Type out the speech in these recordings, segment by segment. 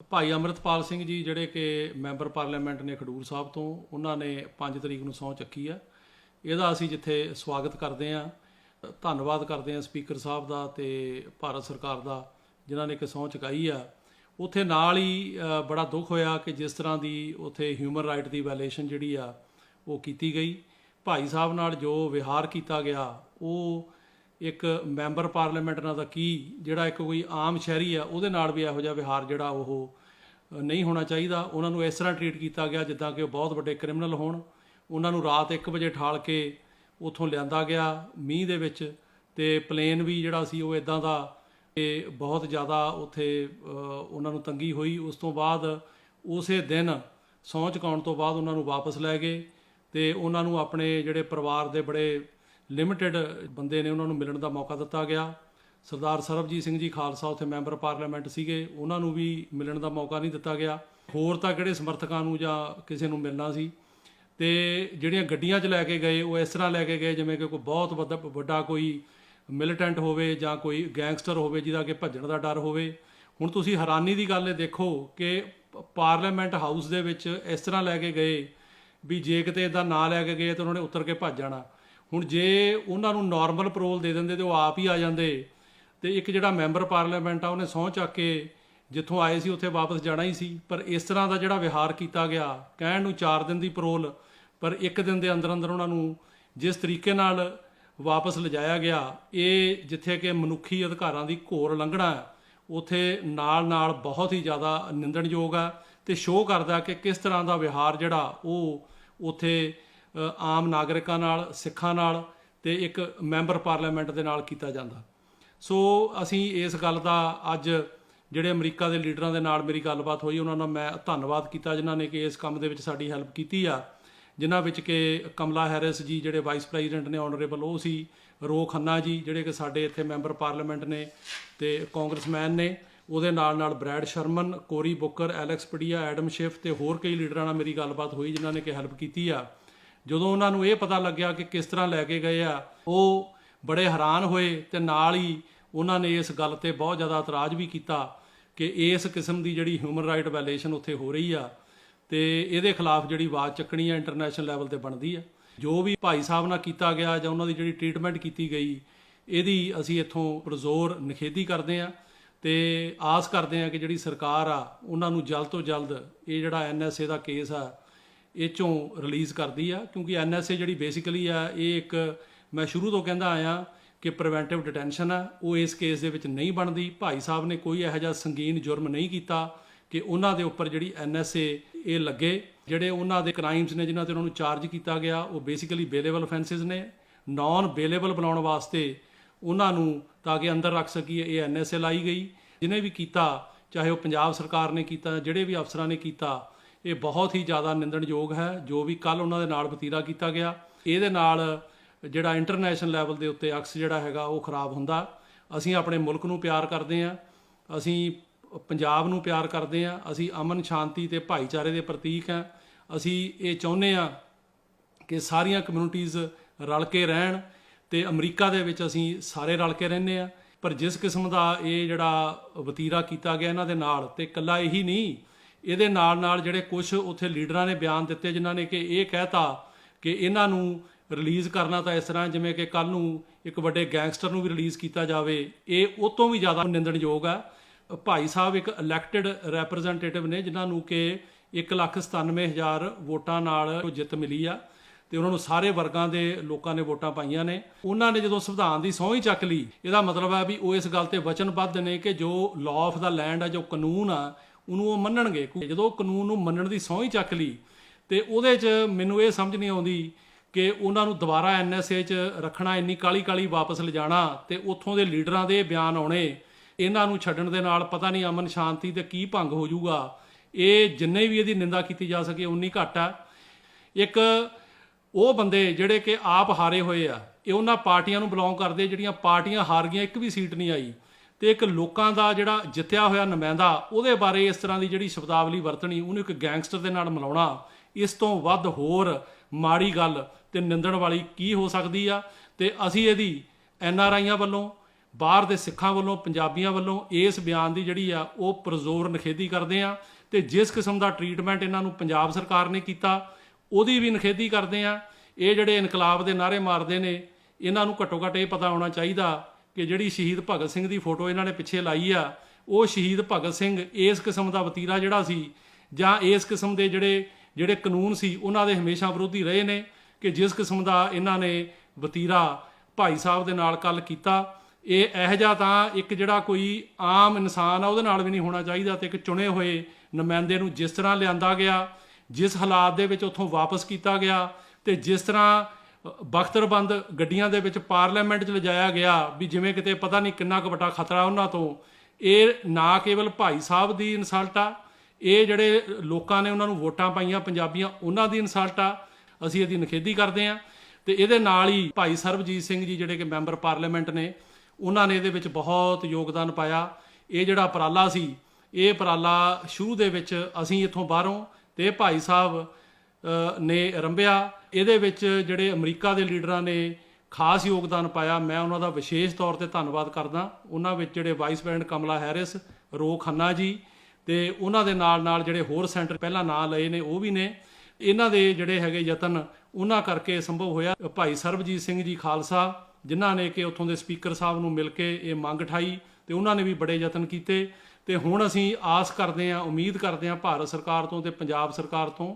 ਭਾਈ ਅਮਰਤਪਾਲ ਸਿੰਘ ਜੀ ਜਿਹੜੇ ਕਿ member parliament ਨੇ ਖਡੂਰ ਸਾਹਿਬ ਤੋਂ, ਉਹਨਾਂ ਨੇ 5 ਤਰੀਕ ਨੂੰ ਸਹੁੰ ਚੱਕੀ ਆ। ਇਹਦਾ ਅਸੀਂ ਜਿੱਥੇ ਸਵਾਗਤ ਕਰਦੇ ਆ ਧੰਨਵਾਦ ਕਰਦੇ ਆ ਸਪੀਕਰ ਸਾਹਿਬ ਦਾ ਤੇ ਭਾਰਤ ਸਰਕਾਰ ਦਾ, ਜਿਨ੍ਹਾਂ ਨੇ ਕਿ ਸਹੁੰ ਚੁਕਾਈ ਆ। ਉੱਥੇ ਨਾਲ ਹੀ ਬੜਾ ਦੁੱਖ ਹੋਇਆ ਕਿ ਜਿਸ ਤਰ੍ਹਾਂ ਦੀ ਉੱਥੇ ਹਿਊਮਨ ਰਾਈਟ ਦੀ ਵਾਇਲੇਸ਼ਨ ਜਿਹੜੀ ਆ, ਉਹ ਕੀਤੀ ਗਈ। ਭਾਈ ਸਾਹਿਬ ਨਾਲ ਜੋ ਵਿਹਾਰ ਕੀਤਾ ਗਿਆ, ਉਹ ਇੱਕ ਮੈਂਬਰ ਪਾਰਲੀਮੈਂਟ ਨਾਲ ਤਾਂ ਕੀ ਜਿਹੜਾ ਇੱਕ ਕੋਈ ਆਮ ਸ਼ਹਿਰੀ ਆ, ਉਹਦੇ ਨਾਲ ਵੀ ਇਹੋ ਜਿਹਾ ਵਿਹਾਰ ਜਿਹੜਾ ਉਹ ਨਹੀਂ ਹੋਣਾ ਚਾਹੀਦਾ। ਉਹਨਾਂ ਨੂੰ ਇਸ ਤਰ੍ਹਾਂ ਟਰੀਟ ਕੀਤਾ ਗਿਆ ਜਿੱਦਾਂ ਕਿ ਉਹ ਬਹੁਤ ਵੱਡੇ ਕ੍ਰਿਮੀਨਲ ਹੋਣ। ਉਹਨਾਂ ਨੂੰ ਰਾਤ 1 ਵਜੇ ਠਾਲ ਕੇ ਉੱਥੋਂ ਲਿਆਂਦਾ ਗਿਆ ਮੀਂਹ ਦੇ ਵਿੱਚ ਤੇ ਪਲੇਨ ਵੀ ਜਿਹੜਾ ਸੀ ਉਹ ਇਦਾਂ ਦਾ ਕਿ ਬਹੁਤ ਜ਼ਿਆਦਾ ਉੱਥੇ ਉਹਨਾਂ ਨੂੰ ਤੰਗੀ ਹੋਈ। ਉਸ ਤੋਂ ਬਾਅਦ ਉਸੇ ਦਿਨ ਸਹੁੰ ਚੁਕਾਉਣ ਤੋਂ ਬਾਅਦ ਉਹਨਾਂ ਨੂੰ ਵਾਪਸ ਲੈ ਗਏ ਤੇ ਉਹਨਾਂ ਨੂੰ ਆਪਣੇ ਜਿਹੜੇ ਪਰਿਵਾਰ ਦੇ ਬੜੇ ਲਿਮਿਟਿਡ ਬੰਦੇ ਨੇ ਉਹਨਾਂ ਨੂੰ ਮਿਲਣ ਦਾ ਮੌਕਾ ਦਿੱਤਾ ਗਿਆ। ਸਰਦਾਰ ਸਰਬਜੀਤ ਸਿੰਘ ਜੀ ਖਾਲਸਾ ਉੱਥੇ ਮੈਂਬਰ ਪਾਰਲੀਮੈਂਟ ਸੀਗੇ, ਉਹਨਾਂ ਨੂੰ ਵੀ ਮਿਲਣ ਦਾ ਮੌਕਾ ਨਹੀਂ ਦਿੱਤਾ ਗਿਆ। ਹੋਰ ਤਾਂ ਕਿਹੜੇ ਸਮਰਥਕਾਂ ਨੂੰ ਜਾਂ ਕਿਸੇ ਨੂੰ ਮਿਲਣਾ ਸੀ? ਤੇ ਜਿਹੜੀਆਂ ਗੱਡੀਆਂ 'ਚ ਲੈ ਕੇ ਗਏ, ਉਹ ਇਸ ਤਰ੍ਹਾਂ ਲੈ ਕੇ ਗਏ, ਜਿਵੇਂ ਕਿ ਕੋਈ ਬਹੁਤ ਵੱਡਾ ਵੱਡਾ ਕੋਈ ਮਿਲਟੈਂਟ ਹੋਵੇ ਜਾਂ ਕੋਈ ਗੈਂਗਸਟਰ ਹੋਵੇ, ਜਿਹਦਾ ਕਿ ਭੱਜਣ ਦਾ ਡਰ ਹੋਵੇ। ਹੁਣ ਤੁਸੀਂ ਹੈਰਾਨੀ ਦੀ ਗੱਲ ਇਹ ਦੇਖੋ ਕਿ ਪਾਰਲੀਮੈਂਟ ਹਾਊਸ ਦੇ ਵਿੱਚ ਇਸ ਤਰ੍ਹਾਂ ਲੈ ਕੇ ਗਏ ਵੀ ਜੇ ਕਿਤੇ ਇਦਾਂ ਨਾਂ ਲੈ ਕੇ ਗਏ ਤਾਂ ਉਹਨਾਂ ਨੇ ਉਤਰ ਕੇ ਭੱਜ ਜਾਣਾ। ਹੁਣ ਜੇ ਉਹਨਾਂ ਨੂੰ ਨਾਰਮਲ ਪਰੋਲ ਦੇ ਦਿੰਦੇ ਤੇ ਉਹ ਆਪ ਹੀ ਆ ਜਾਂਦੇ ਤੇ ਇੱਕ ਜਿਹੜਾ ਮੈਂਬਰ ਪਾਰਲੀਮੈਂਟ ਆ ਉਹਨੇ ਸਹੁੰ ਚੱਕ ਕੇ ਜਿੱਥੋਂ ਆਏ ਸੀ ਉੱਥੇ ਵਾਪਸ ਜਾਣਾ ਹੀ ਸੀ। ਪਰ ਇਸ ਤਰ੍ਹਾਂ ਦਾ ਜਿਹੜਾ ਵਿਹਾਰ ਕੀਤਾ ਗਿਆ, ਕਹਿਣ ਨੂੰ 4 ਦਿਨ ਦੀ ਪਰੋਲ ਪਰ ਇੱਕ ਦਿਨ ਦੇ ਅੰਦਰ ਅੰਦਰ ਉਹਨਾਂ ਨੂੰ ਜਿਸ ਤਰੀਕੇ ਨਾਲ ਵਾਪਸ ਲਿਜਾਇਆ ਗਿਆ, ਇਹ ਜਿੱਥੇ ਕਿ ਮਨੁੱਖੀ ਅਧਿਕਾਰਾਂ ਦੀ ਘੋਰ ਲੰਘਣਾ ਹੈ, ਉਥੇ ਨਾਲ-ਨਾਲ ਬਹੁਤ ਹੀ ਜ਼ਿਆਦਾ ਨਿੰਦਣਯੋਗ ਆ ਤੇ ਸ਼ੋਅ ਕਰਦਾ ਕਿ ਕਿਸ ਤਰ੍ਹਾਂ ਦਾ ਵਿਹਾਰ ਜਿਹੜਾ ਉਹ ਉਥੇ ਆਮ ਨਾਗਰਿਕਾਂ ਨਾਲ, ਸਿੱਖਾਂ ਨਾਲ ਤੇ ਇੱਕ ਮੈਂਬਰ ਪਾਰਲੀਮੈਂਟ ਦੇ ਨਾਲ ਕੀਤਾ ਜਾਂਦਾ। ਸੋ ਅਸੀਂ ਇਸ ਗੱਲ ਦਾ ਅੱਜ ਜਿਹੜੇ ਅਮਰੀਕਾ ਦੇ ਲੀਡਰਾਂ ਦੇ ਨਾਲ ਮੇਰੀ ਗੱਲਬਾਤ ਹੋਈ, ਉਹਨਾਂ ਨਾਲ ਮੈਂ ਧੰਨਵਾਦ ਕੀਤਾ, ਜਿਨ੍ਹਾਂ ਨੇ ਕਿ ਇਸ ਕੰਮ ਦੇ ਵਿੱਚ ਸਾਡੀ ਹੈਲਪ ਕੀਤੀ ਆ। ਜਿਨ੍ਹਾਂ ਵਿੱਚ ਕਿ ਕਮਲਾ ਹੈਰਿਸ ਜੀ ਜਿਹੜੇ ਵਾਈਸ ਪ੍ਰੈਜ਼ੀਡੈਂਟ ਨੇ, ਆਨਰੇਬਲ, ਉਹ ਸੀ, ਰੋ ਖੰਨਾ ਜੀ ਜਿਹੜੇ ਕਿ ਸਾਡੇ ਇੱਥੇ ਮੈਂਬਰ ਪਾਰਲੀਮੈਂਟ ਨੇ ਤੇ ਕਾਂਗਰਸਮੈਨ ਨੇ, ਉਹਦੇ ਨਾਲ ਨਾਲ Brad Sherman, Cory Booker, Alex Padilla Adam Schiff ਤੇ ਹੋਰ ਕਈ ਲੀਡਰਾਂ ਨਾਲ ਮੇਰੀ ਗੱਲਬਾਤ ਹੋਈ, ਜਿਨ੍ਹਾਂ ਨੇ ਕਿ ਹੈਲਪ ਕੀਤੀ ਆ। ਜਦੋਂ ਉਹਨਾਂ ਨੂੰ ਇਹ ਪਤਾ ਲੱਗਿਆ ਕਿ ਕਿਸ ਤਰ੍ਹਾਂ ਲੈ ਕੇ ਗਏ ਆ, ਉਹ ਬੜੇ ਹੈਰਾਨ ਹੋਏ ਤੇ ਨਾਲ ਹੀ ਉਹਨਾਂ ਨੇ ਇਸ ਗੱਲ ਤੇ ਬਹੁਤ ਜ਼ਿਆਦਾ ਇਤਰਾਜ਼ ਵੀ ਕੀਤਾ ਕਿ ਇਸ ਕਿਸਮ ਦੀ ਜਿਹੜੀ ਹਿਊਮਨ ਰਾਈਟ ਵਾਇਲੇਸ਼ਨ ਉੱਥੇ ਹੋ ਰਹੀ ਆ ਤੇ ਇਹਦੇ ਖਿਲਾਫ ਜਿਹੜੀ ਆਵਾਜ਼ ਚੱਕਣੀ ਆ ਇੰਟਰਨੈਸ਼ਨਲ ਲੈਵਲ ਤੇ ਬਣਦੀ ਆ। ਜੋ ਵੀ ਭਾਈ ਸਾਹਿਬ ਨਾਲ ਕੀਤਾ ਗਿਆ ਜਾਂ ਉਹਨਾਂ ਦੀ ਜਿਹੜੀ ਟ੍ਰੀਟਮੈਂਟ ਕੀਤੀ ਗਈ, ਇਹਦੀ ਅਸੀਂ ਇੱਥੋਂ ਪ੍ਰਜ਼ੋਰ ਨਿਖੇਧੀ ਕਰਦੇ ਆ ਤੇ ਆਸ ਕਰਦੇ ਆ ਕਿ ਜਿਹੜੀ ਸਰਕਾਰ ਆ, ਉਹਨਾਂ ਨੂੰ ਜਲਦ ਤੋਂ ਜਲਦ ਇਹ ਜਿਹੜਾ ਐਨਐਸਏ ਦਾ ਕੇਸ ਆ ਇਹ ਚੋਂ ਰਿਲੀਜ਼ ਕਰਦੀ ਆ, ਕਿਉਂਕਿ ਐਨਐਸਏ ਜਿਹੜੀ ਬੇਸਿਕਲੀ ਆ, ਇਹ ਇੱਕ ਮੈਂ ਸ਼ੁਰੂ ਤੋਂ ਕਹਿੰਦਾ ਆਇਆ ਕਿ ਪ੍ਰੀਵੈਂਟਿਵ ਡਿਟੈਂਸ਼ਨ ਆ, ਉਹ ਇਸ ਕੇਸ ਦੇ ਵਿੱਚ ਨਹੀਂ ਬਣਦੀ। ਭਾਈ ਸਾਹਿਬ ਨੇ ਕੋਈ ਇਹੋ ਜਿਹਾ ਸੰਗੀਨ ਜੁਰਮ ਨਹੀਂ ਕੀਤਾ ਕਿ ਉਹਨਾਂ ਦੇ ਉੱਪਰ ਜਿਹੜੀ ਐਨਐਸਏ ਇਹ ਲੱਗੇ। ਜਿਹੜੇ ਉਹਨਾਂ ਦੇ ਕ੍ਰਾਈਮਸ ਨੇ, ਜਿਨ੍ਹਾਂ ਤੇ ਉਹਨਾਂ ਨੂੰ ਚਾਰਜ ਕੀਤਾ ਗਿਆ, ਉਹ ਬੇਸਿਕਲੀ ਬੇਲੇਬਲ ਅਫੈਂਸਸ ਨੇ। ਨਾਨ ਬੇਲੇਬਲ ਬਣਾਉਣ ਵਾਸਤੇ ਉਹਨਾਂ ਨੂੰ ਤਾਂ ਕਿ ਅੰਦਰ ਰੱਖ ਸਕੀਏ, ਇਹ ਐਨਐਸਏ ਲਾਈ ਗਈ। ਜਿਹਨੇ ਵੀ ਕੀਤਾ, ਚਾਹੇ ਉਹ ਪੰਜਾਬ ਸਰਕਾਰ ਨੇ ਕੀਤਾ, ਜਿਹੜੇ ਵੀ ਅਫਸਰਾਂ ਨੇ ਕੀਤਾ ਇਹ ਬਹੁਤ ਹੀ ਜ਼ਿਆਦਾ ਨਿੰਦਣਯੋਗ ਹੈ, ਜੋ ਵੀ ਕੱਲ ਉਹਨਾਂ ਦੇ ਨਾਲ ਵਤੀਰਾ ਕੀਤਾ ਗਿਆ। ਇਹਦੇ ਨਾਲ ਜਿਹੜਾ ਇੰਟਰਨੈਸ਼ਨਲ ਲੈਵਲ ਦੇ ਉੱਤੇ ਅਕਸ ਜਿਹੜਾ ਹੈਗਾ, ਉਹ ਖਰਾਬ ਹੁੰਦਾ। ਅਸੀਂ ਆਪਣੇ ਮੁਲਕ ਨੂੰ ਪਿਆਰ ਕਰਦੇ ਹਾਂ, ਅਸੀਂ ਪੰਜਾਬ ਨੂੰ ਪਿਆਰ ਕਰਦੇ ਹਾਂ, ਅਸੀਂ ਅਮਨ, ਸ਼ਾਂਤੀ ਤੇ ਭਾਈਚਾਰੇ ਦੇ ਪ੍ਰਤੀਕ ਹਾਂ। ਅਸੀਂ ਇਹ ਚਾਹੁੰਦੇ ਹਾਂ ਕਿ ਸਾਰੀਆਂ ਕਮਿਊਨਿਟੀਆਂ ਰਲ ਕੇ ਰਹਿਣ ਤੇ ਅਮਰੀਕਾ ਦੇ ਵਿੱਚ ਅਸੀਂ ਸਾਰੇ ਰਲ ਕੇ ਰਹਿੰਦੇ ਆ ਪਰ ਜਿਸ ਕਿਸਮ ਦਾ ਇਹ ਜਿਹੜਾ ਵਤੀਰਾ ਕੀਤਾ ਗਿਆ ਇਹਨਾਂ ਦੇ ਨਾਲ, ਤੇ ਇਕੱਲਾ ਇਹੀ ਨਹੀਂ ਇਹਦੇ ਨਾਲ ਨਾਲ ਜਿਹੜੇ ਕੁਝ ਉੱਥੇ ਲੀਡਰਾਂ ਨੇ ਬਿਆਨ ਦਿੱਤੇ ਜਿਨ੍ਹਾਂ ਨੇ ਕਿ ਇਹ ਕਹਿਤਾ ਕਿ ਇਹਨਾਂ ਨੂੰ ਰਿਲੀਜ਼ ਕਰਨਾ ਤਾਂ ਇਸ ਤਰ੍ਹਾਂ ਜਿਵੇਂ ਕਿ ਕੱਲ ਨੂੰ ਇੱਕ ਵੱਡੇ ਗੈਂਗਸਟਰ ਨੂੰ ਵੀ ਰਿਲੀਜ਼ ਕੀਤਾ ਜਾਵੇ, ਇਹ ਉਹ ਤੋਂ ਵੀ ਜ਼ਿਆਦਾ ਨਿੰਦਣਯੋਗ ਆ। ਭਾਈ ਸਾਹਿਬ ਇੱਕ ਇਲੈਕਟਿਡ ਰੈਪਰੈਜ਼ੈਂਟੇਟਿਵ ਨੇ ਜਿਨ੍ਹਾਂ ਨੂੰ ਕਿ 197000 ਵੋਟਾਂ ਨਾਲ ਉਹ ਜਿੱਤ ਮਿਲੀ ਆ ਤੇ ਉਹਨਾਂ ਨੂੰ ਸਾਰੇ ਵਰਗਾਂ ਦੇ ਲੋਕਾਂ ਨੇ ਵੋਟਾਂ ਪਾਈਆਂ ਨੇ। ਉਹਨਾਂ ਨੇ ਜਦੋਂ ਸੰਵਿਧਾਨ ਦੀ ਸਹੁੰ ਹੀ ਚੱਕ ਲਈ, ਇਹਦਾ ਮਤਲਬ ਹੈ ਵੀ ਉਹ ਇਸ ਗੱਲ ਤੇ ਵਚਨਬੱਧ ਨੇ ਕਿ ਜੋ ਲਾਅ ਆਫ ਦਾ ਲੈਂਡ ਆ, ਜੋ ਕਾਨੂੰਨ ਆ ਉਹਨੂੰ ਉਹ ਮੰਨਣਗੇ। ਜਦੋਂ ਕਾਨੂੰਨ ਨੂੰ ਮੰਨਣ ਦੀ ਸਹੁੰ ਹੀ ਚੱਕ ਲਈ, ਤੇ ਉਹਦੇ 'ਚ ਮੈਨੂੰ ਇਹ ਸਮਝ ਨਹੀਂ ਆਉਂਦੀ ਕਿ ਉਹਨਾਂ ਨੂੰ ਦੁਬਾਰਾ ਐਨਐਸਏ 'ਚ ਰੱਖਣਾ, ਇੰਨੀ ਕਾਲੀ ਕਾਲੀ ਵਾਪਸ ਲਿਜਾਣਾ ਤੇ ਉੱਥੋਂ ਦੇ ਲੀਡਰਾਂ ਦੇ ਬਿਆਨ ਆਉਣੇ, ਇਹਨਾਂ ਨੂੰ ਛੱਡਣ ਦੇ ਨਾਲ ਪਤਾ ਨਹੀਂ ਅਮਨ ਸ਼ਾਂਤੀ ਤੇ ਕੀ ਭੰਗ ਹੋ ਜਾਊਗਾ। ਇਹ ਜਿੰਨੇ ਵੀ ਇਹਦੀ ਨਿੰਦਾ ਕੀਤੀ ਜਾ ਸਕੇ, ਉਨੀ ਘੱਟ ਆ। ਇੱਕ ਉਹ ਬੰਦੇ ਜਿਹੜੇ ਕਿ ਆਪ ਹਾਰੇ ਹੋਏ ਆ, ਇਹ ਉਹਨਾਂ ਪਾਰਟੀਆਂ ਨੂੰ ਬਿਲੋਂਗ ਕਰਦੇ, ਜਿਹੜੀਆਂ ਪਾਰਟੀਆਂ ਹਾਰ ਗਈਆਂ, ਇੱਕ ਵੀ ਸੀਟ ਨਹੀਂ ਆਈ। ਤੇ ਇੱਕ ਲੋਕਾਂ ਦਾ ਜਿਹੜਾ ਜਿੱਤਿਆ ਹੋਇਆ ਨੁਮਾਇੰਦਾ, ਉਹਦੇ ਬਾਰੇ ਇਸ ਤਰ੍ਹਾਂ ਦੀ ਜਿਹੜੀ ਸ਼ਬਦਾਵਲੀ ਵਰਤਣੀ, ਉਹਨੂੰ ਇੱਕ ਗੈਂਗਸਟਰ ਦੇ ਨਾਲ ਮਿਲਾਉਣਾ, ਇਸ ਤੋਂ ਵੱਧ ਹੋਰ ਮਾੜੀ ਗੱਲ ਤੇ ਨਿੰਦਣ ਵਾਲੀ ਕੀ ਹੋ ਸਕਦੀ ਆ? ਤੇ ਅਸੀਂ ਇਹਦੀ ਐਨ ਆਰ ਆਈਆਂ ਵੱਲੋਂ, ਬਾਹਰ ਦੇ ਸਿੱਖਾਂ ਵੱਲੋਂ, ਪੰਜਾਬੀਆਂ ਵੱਲੋਂ ਇਸ ਬਿਆਨ ਦੀ ਜਿਹੜੀ ਆ, ਉਹ ਪ੍ਰਜ਼ੋਰ ਨਿਖੇਧੀ ਕਰਦੇ ਆ। ਤੇ ਜਿਸ ਕਿਸਮ ਦਾ ਟਰੀਟਮੈਂਟ ਇਹਨਾਂ ਨੂੰ ਪੰਜਾਬ ਸਰਕਾਰ ਨੇ ਕੀਤਾ, ਉਹਦੀ ਵੀ ਨਿਖੇਧੀ ਕਰਦੇ ਆ। ਇਹ ਜਿਹੜੇ ਇਨਕਲਾਬ ਦੇ ਨਾਰੇ ਮਾਰਦੇ ਨੇ, ਇਹਨਾਂ ਨੂੰ ਘੱਟੋ ਘੱਟ ਇਹ ਪਤਾ ਹੋਣਾ ਚਾਹੀਦਾ ਕਿ ਜਿਹੜੀ ਸ਼ਹੀਦ ਭਗਤ ਸਿੰਘ ਦੀ ਫੋਟੋ ਇਹਨਾਂ ਨੇ ਪਿੱਛੇ ਲਾਈ ਆ, ਉਹ ਸ਼ਹੀਦ ਭਗਤ ਸਿੰਘ ਇਸ ਕਿਸਮ ਦਾ ਵਤੀਰਾ ਜਿਹੜਾ ਸੀ, ਜਾਂ ਇਸ ਕਿਸਮ ਦੇ ਜਿਹੜੇ ਜਿਹੜੇ ਕਾਨੂੰਨ ਸੀ, ਉਹਨਾਂ ਦੇ ਹਮੇਸ਼ਾ ਵਿਰੋਧੀ ਰਹੇ ਨੇ ਕਿ ਜਿਸ ਕਿਸਮ ਦਾ ਇਹਨਾਂ ਨੇ ਵਤੀਰਾ ਭਾਈ ਸਾਹਿਬ ਦੇ ਨਾਲ ਕੱਲ ਕੀਤਾ। ਇਹ ਇਹੋ ਜਿਹਾ ਤਾਂ ਇੱਕ ਜਿਹੜਾ ਕੋਈ ਆਮ ਇਨਸਾਨ ਆ, ਉਹਦੇ ਨਾਲ ਵੀ ਨਹੀਂ ਹੋਣਾ ਚਾਹੀਦਾ ਤੇ ਇੱਕ ਚੁਣੇ ਹੋਏ ਨੁਮਾਇੰਦੇ ਨੂੰ ਜਿਸ ਤਰ੍ਹਾਂ ਲਿਆਂਦਾ ਗਿਆ, ਜਿਸ ਹਾਲਾਤ ਦੇ ਵਿੱਚ ਉੱਥੋਂ ਵਾਪਸ ਕੀਤਾ ਗਿਆ ਤੇ ਜਿਸ ਤਰ੍ਹਾਂ ਬਖਤਰਬੰਦ ਗੱਡੀਆਂ ਦੇ ਵਿੱਚ ਪਾਰਲੀਮੈਂਟ 'ਚ ਲਿਜਾਇਆ ਗਿਆ ਵੀ ਜਿਵੇਂ ਕਿਤੇ ਪਤਾ ਨਹੀਂ ਕਿੰਨਾ ਕੁ ਵੱਡਾ ਖਤਰਾ ਉਹਨਾਂ ਤੋਂ। ਇਹ ਨਾ ਕੇਵਲ ਭਾਈ ਸਾਹਿਬ ਦੀ ਇਨਸਲਟ ਆ, ਇਹ ਜਿਹੜੇ ਲੋਕਾਂ ਨੇ ਉਹਨਾਂ ਨੂੰ ਵੋਟਾਂ ਪਾਈਆਂ ਪੰਜਾਬੀਆਂ, ਉਹਨਾਂ ਦੀ ਇਨਸਲਟ ਆ। ਅਸੀਂ ਇਹਦੀ ਨਿਖੇਧੀ ਕਰਦੇ ਹਾਂ ਤੇ ਇਹਦੇ ਨਾਲ ਹੀ ਭਾਈ ਸਰਬਜੀਤ ਸਿੰਘ ਜੀ ਜਿਹੜੇ ਕਿ ਮੈਂਬਰ ਪਾਰਲੀਮੈਂਟ ਨੇ, ਉਹਨਾਂ ਨੇ ਇਹਦੇ ਵਿੱਚ ਬਹੁਤ ਯੋਗਦਾਨ ਪਾਇਆ। ਇਹ ਜਿਹੜਾ ਉਪਰਾਲਾ ਸੀ, ਇਹ ਉਪਰਾਲਾ ਸ਼ੁਰੂ ਦੇ ਵਿੱਚ ਅਸੀਂ ਇੱਥੋਂ ਬਾਹਰੋਂ ਤੇ ਭਾਈ ਸਾਹਿਬ ਨੇ ਰੰਭਿਆ। ਇਹਦੇ ਵਿੱਚ ਜਿਹੜੇ ਅਮਰੀਕਾ ਦੇ ਲੀਡਰਾਂ ਨੇ ਖਾਸ ਯੋਗਦਾਨ ਪਾਇਆ, ਮੈਂ ਉਹਨਾਂ ਦਾ ਵਿਸ਼ੇਸ਼ ਤੌਰ ਤੇ ਧੰਨਵਾਦ ਕਰਦਾ। ਉਹਨਾਂ ਵਿੱਚ ਜਿਹੜੇ ਵਾਈਸ ਪ੍ਰੈਜ਼ੀਡੈਂਟ ਕਮਲਾ ਹੈਰਿਸ, ਰੋ ਖੰਨਾ ਜੀ ਤੇ ਉਹਨਾਂ ਦੇ ਨਾਲ ਨਾਲ ਜਿਹੜੇ ਹੋਰ ਸੈਂਟਰ ਪਹਿਲਾਂ ਨਾਂ ਲਏ ਨੇ, ਉਹ ਵੀ ਨੇ। ਇਹਨਾਂ ਦੇ ਜਿਹੜੇ ਹੈਗੇ ਯਤਨ, ਉਹਨਾਂ ਕਰਕੇ ਸੰਭਵ ਹੋਇਆ। ਭਾਈ ਸਰਬਜੀਤ ਸਿੰਘ ਜੀ ਖਾਲਸਾ, ਜਿਨ੍ਹਾਂ ਨੇ ਕਿ ਉੱਥੋਂ ਦੇ ਸਪੀਕਰ ਸਾਹਿਬ ਨੂੰ ਮਿਲ ਕੇ ਇਹ ਮੰਗ ਠਾਈ ਤੇ ਉਹਨਾਂ ਨੇ ਵੀ ਬੜੇ ਯਤਨ ਕੀਤੇ। ਤੇ ਹੁਣ ਅਸੀਂ ਆਸ ਕਰਦੇ ਹਾਂ, ਉਮੀਦ ਕਰਦੇ ਹਾਂ, ਭਾਰਤ ਸਰਕਾਰ ਤੋਂ ਤੇ ਪੰਜਾਬ ਸਰਕਾਰ ਤੋਂ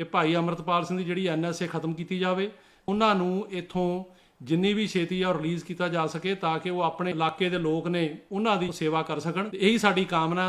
ਇਹ ਭਾਈ ਅਮਰਤਪਾਲ ਸਿੰਘ ਦੀ ਜਿਹੜੀ ਐਨਐਸਏ ਖਤਮ ਕੀਤੀ ਜਾਵੇ, ਉਹਨਾਂ ਨੂੰ ਇੱਥੋਂ ਜਿੰਨੀ ਵੀ ਛੇਤੀ ਆ ਰਿਲੀਜ਼ ਕੀਤਾ ਜਾ ਸਕੇ ਤਾਂ ਕਿ ਉਹ ਆਪਣੇ ਇਲਾਕੇ ਦੇ ਲੋਕ ਨੇ ਉਹਨਾਂ ਦੀ ਸੇਵਾ ਕਰ ਸਕਣ। ਇਹੀ ਸਾਡੀ ਕਾਮਨਾ